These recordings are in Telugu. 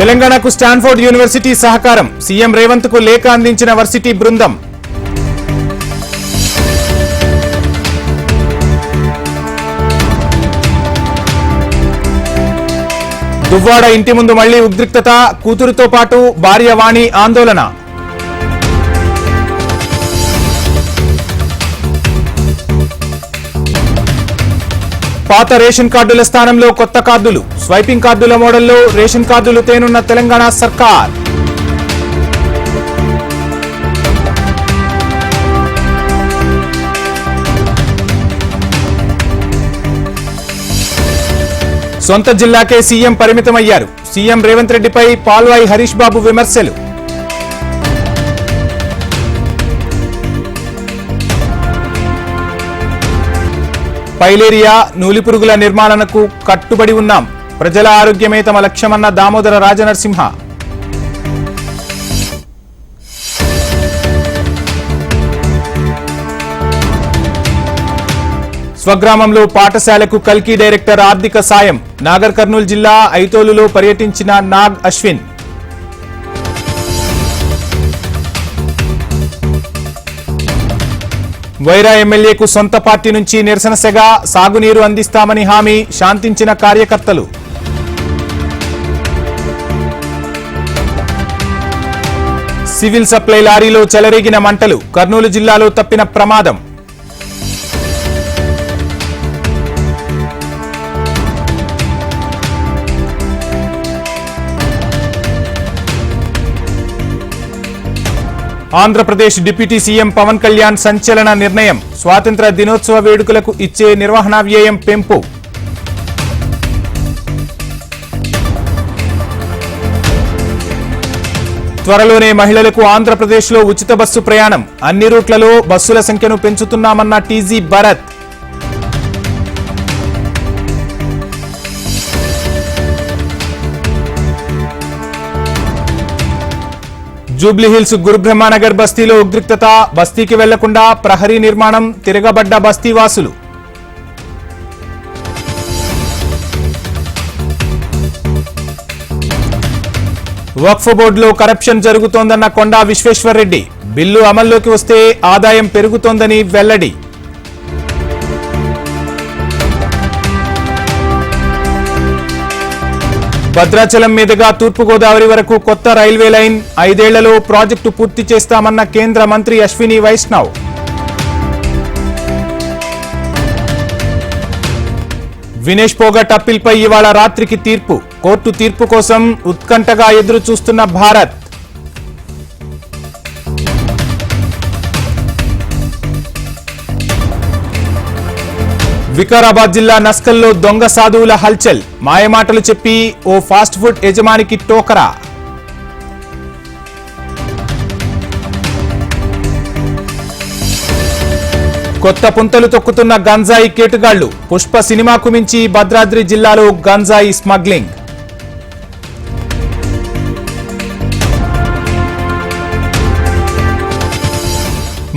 తెలంగాణకు స్టాన్ఫోర్డ్ యూనివర్సిటీ సహకారం. సీఎం రేవంత్కు లేఖ అందించిన వర్సిటీ బృందం. దువ్వాడ ఇంటి ముందు మళ్ళీ ఉద్రిక్తత కూతురుతో పాటు భార్య వాణి ఆందోళన. పాత రేషన్ కార్డుల స్థానంలో కొత్త కార్డులు స్వైపింగ్ కార్డుల మోడల్లో రేషన్ కార్డులు తేనున్న తెలంగాణ సర్కార్. సొంత జిల్లాకే సీఎం పరిమితమయ్యారు. సీఎం రేవంత్ రెడ్డిపై పాల్వాయి హరీష్ బాబు విమర్శలు. పైలేరియా నూలిపురుగుల నిర్మాణకు కట్టుబడి ఉన్నాం. ప్రజల ఆరోగ్యమే తమ లక్ష్యమన్న దామోదర రాజనరసింహ. స్వగ్రామంలో పాఠశాలకు కల్కి డైరెక్టర్ ఆర్థిక సాయం. నాగర్ కర్నూలు జిల్లా ఐతోలులో పర్యటించిన నాగ్ అశ్విన్. వైరా ఎమ్మెల్యేకు సొంత పార్టీ నుంచి నిరసన సెగ సాగునీరు అందిస్తామని హామీ శాంతించిన కార్యకర్తలు. సివిల్ సప్లై లారీలో చెలరేగిన మంటలు కర్నూలు జిల్లాలో తప్పిన ప్రమాదం. ఆంధ్రప్రదేశ్ డిప్యూటీ సీఎం పవన్ కళ్యాణ్ సంచలన నిర్ణయం. స్వాతంత్ర దినోత్సవ వేడుకలకు ఇచ్చే నిర్వహణ వ్యయం పెంపు. త్వరలోనే మహిళలకు ఆంధ్రప్రదేశ్లో ఉచిత బస్సు ప్రయాణం. అన్ని రూట్లలో బస్సుల సంఖ్యను పెంచుతున్నామన్న టీజీ భరత్. జూబ్లీహిల్స్ గురుబ్రహ్మానగర్ బస్తీలో ఉద్రిక్తత బస్తీకి వెళ్ళకుండా ప్రహరీ నిర్మాణం తిరగబడ్డ బస్తీవాసులు వక్ఫ్ బోర్డులో కరప్షన్ జరుగుతోందన్న కొండా విశ్వేశ్వర్రెడ్డి బిల్లు అమల్లోకి వస్తే ఆదాయం పెరుగుతోందని వెల్లడి. భద్రాచలం మీదుగా తూర్పుగోదావరి వరకు కొత్త రైల్వే లైన్ ఐదేళ్ళలో ప్రాజెక్టు పూర్తి చేస్తామన్న కేంద్ర మంత్రి అశ్విని వైష్ణవ్. వినేష్ పోగట్ అప్పీల్పై ఇవాళ రాత్రికి తీర్పు. కోర్టు తీర్పు కోసం ఉత్కంఠగా ఎదురు చూస్తున్న భారత్. వికారాబాద్ జిల్లా నస్కల్లో దొంగ సాధువుల హల్చల్. మాయమాటలు చెప్పి ఓ ఫాస్ట్ ఫుడ్ యజమానికి టోకరా. కొత్త పుంతలు తొక్కుతున్న గంజాయి కేటుగాళ్ళు. పుష్ప సినిమాకు మించి భద్రాద్రి జిల్లాలో గంజాయి స్మగ్లింగ్.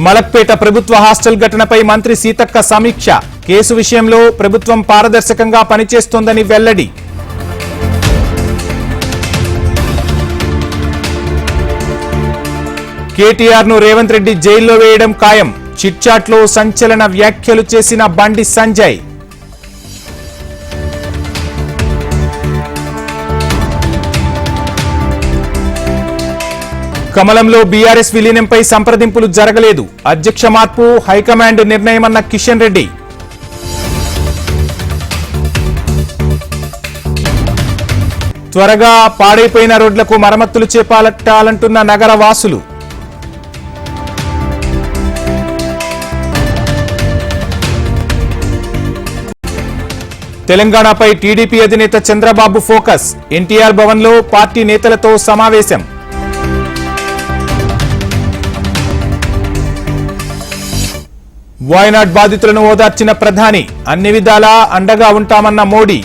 మలక్పేట ప్రభుత్వ హాస్టల్ ఘటనపై మంత్రి సీతక్క సమీక్ష. కేసు విషయంలో ప్రభుత్వం పారదర్శకంగా పనిచేస్తోందని వెల్లడి. కేటీఆర్ను రేవంత్ రెడ్డి జైల్లో వేయడం ఖాయం. చిట్చాట్లో సంచలన వ్యాఖ్యలు చేసిన బండి సంజయ్. కమలంలో బీఆర్ఎస్ విలీనంపై సంప్రదింపులు జరగలేదు. అధ్యక్ష మార్పు హైకమాండ్ నిర్ణయమన్న కిషన్ రెడ్డి. త్వరగా పాడైపోయిన రోడ్లకు మరమ్మతులు చేపట్టాలంటున్న నగర వాసులు. తెలంగాణపై టీడీపీ అధినేత చంద్రబాబు ఫోకస్. ఎన్టీఆర్ భవన్లో పార్టీ నేతలతో సమావేశం. వాయనాడ్ బాధితులను ఓదార్చిన ప్రధాని? అన్ని విధాలా అండగా ఉంటామన్న మోడీ.